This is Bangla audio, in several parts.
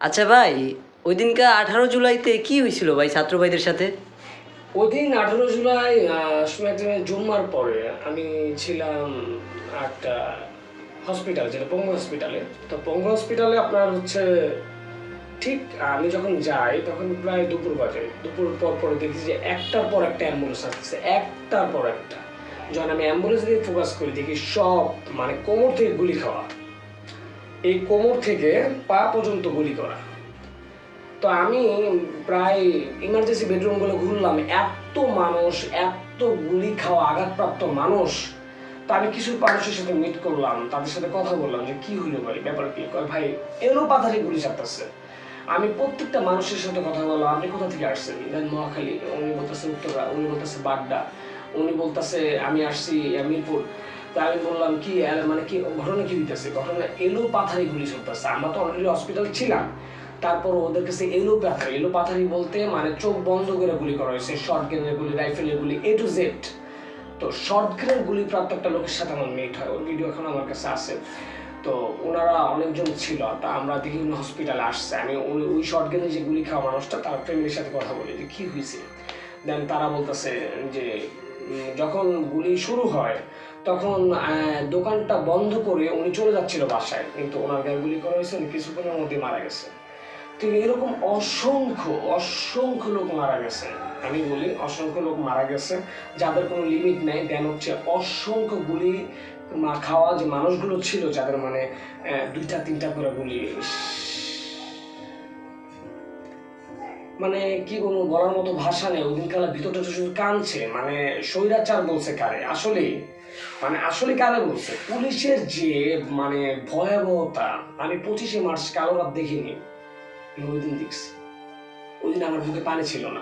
আচ্ছা ভাই ওই দিনকে আঠারো জুলাইতে কি হয়েছিল ভাই ছাত্র ভাইদের সাথে? ওই দিন আঠারো জুলাই একটা জুম্মার পরে আমি ছিলাম একটা হসপিটাল যেটা পঙ্গু হসপিটালে তো পঙ্গু হসপিটালে আপনার হচ্ছে ঠিক আমি যখন যাই, তখন প্রায় দুপুর বাজে। দুপুর পর পরে দেখি যে একটার পর একটা অ্যাম্বুলেন্স আসতেছে, একটার পর একটা। যখন আমি অ্যাম্বুলেন্স দিয়ে ফোকাস করি, দেখি সব মানে কোমর থেকে গুলি খাওয়া। এই কোমর থেকে পা পর্যন্ত গুলি করা। তো আমি প্রায় ইমার্জেন্সি বেডরুমগুলো ঘুরলাম, এত মানুষ, এত গুলি খাওয়া আঘাতপ্রাপ্ত মানুষ, তো আমি কিছু মানুষের সাথে মিট করলাম, তাদের সাথে কথা বললাম যে, কি হইল ভাই ব্যাপার কি? কয়, ভাই এলো পাথারি গুলি চাপতেছে। আমি প্রত্যেকটা মানুষের সাথে কথা বললাম, আপনি কোথা থেকে আসছেন? দেন মহাখালী। উনি বলতেছে উত্তরা, উনি বলতেছে বাড্ডা, উনি বলতেছে, আমি আসছি মিরপুর। তা আমি বললাম, কি মানে কি, ঘটনা কি হইতেছে? ঘটনা এলো পাথারি গুলি চলতেছে আমরা তো অলরেডি হসপিটাল ছিলাম। তারপর ওদের কাছে এলো পাথারি এলো পাথারি বলতে মানে চোখ বন্ধ করে গুলি করা হয়েছে। শর্ট গেনের গুলি রাইফেলের গুলি এ টু জেড তো শর্ট গেনের গুলি প্রাপ্ত একটা লোকের সাথে আমার মিট হয়। ওর ভিডিও এখন আমার কাছে আছে। তো ওনারা অনেকজন ছিল। তা আমরা দেখি উনি হসপিটালে আসছে। আমি ওই শর্ট গেনের যে গুলি খাওয়া মানুষটা, তার ফ্যামিলির সাথে কথা বলি যে, কি হয়েছে দেন তারা বলতেছে যে যখন গুলি শুরু হয়, তখন দোকানটা বন্ধ করে উনি চলে যাচ্ছিল বাসায়। কিন্তু ওনার গায়ে গুলি করা হয়েছে, উনি কিছুক্ষণের মধ্যে মারা গেছে। তো এরকম অসংখ্য অসংখ্য লোক মারা গেছে। আমি বলি অসংখ্য লোক মারা গেছে, যাদের কোনো লিমিট নেই। দেন হচ্ছে অসংখ্য গুলি খাওয়া যে মানুষগুলো ছিল, যাদের মানে দুইটা, তিনটা করে গুলি মানে কি বলব, বলার মতো ভাষা নেই। ওই দিনকালে ভিতরটা তো শুধু কানছে মানে স্বৈরাচার বলছে কারে? আসলে? মানে আসলে কারে বলছে? পুলিশের যে মানে ভয়াবহতা, আমি পঁচিশে মার্চ কালো রাত দেখিনি, আমি ওই দিন দেখছি। ওই দিন আমার বুকে পানি ছিল না।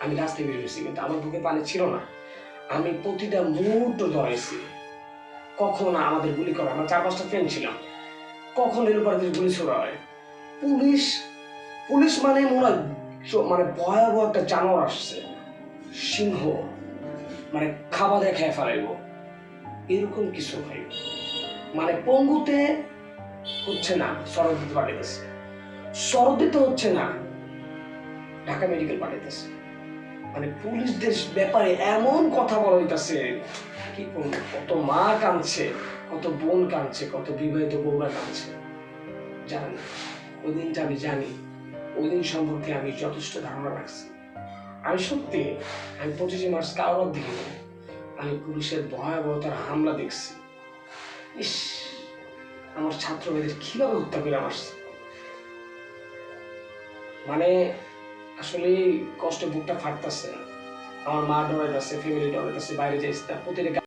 আমি রাস্তায় বেরিয়েছি কিন্তু আমার বুকে পানি ছিল না। আমি প্রতিটা মুহূর্ত ধরেছি, কখন আমাদের গুলি করা আমরা চার পাঁচটা ফ্রেন্ড ছিলাম। কখন এর উপরে গুলি ছোড়া হয়? পুলিশ পুলিশ মানে মনে হয় মানে ভয়াবহ একটা জানোয়ার আসছে। সিংহ মানে খাবার দিয়ে খেয়ে ফেলাইব। এরকম কিছু ভাই মানে পঙ্গুতে হচ্ছে না সরব দিতে পাঠাইতেছে। সরব দিতে হচ্ছে না, ঢাকা মেডিকেল পাঠাইতেছে। মানে পুলিশদের ব্যাপারে এমন কথা বলা হইতাছে কি করব কত মা কাঁদছে, কত বোন কাঁদছে, কত বিবাহিত বউরা কাঁদছে। জানেন ওই দিনটা আমি জানি। ওই দিন সম্পর্কে আমি যথেষ্ট ধারণা রাখছি। আমি সত্যি, আমি পঁচিশে মার্চ কারোর দিকে আমি পুলিশের ভয়াবহতার হামলা দেখছি। ইস, আমার ছাত্রদের কীভাবে হত্যা করে আমার মানে আসলে কষ্টে বুকটা ফাটতেছে। আমার মা ডরাইতেছে ফ্যামিলি ডরাইতেছে, বাইরে যাইছে তার প্রতিটা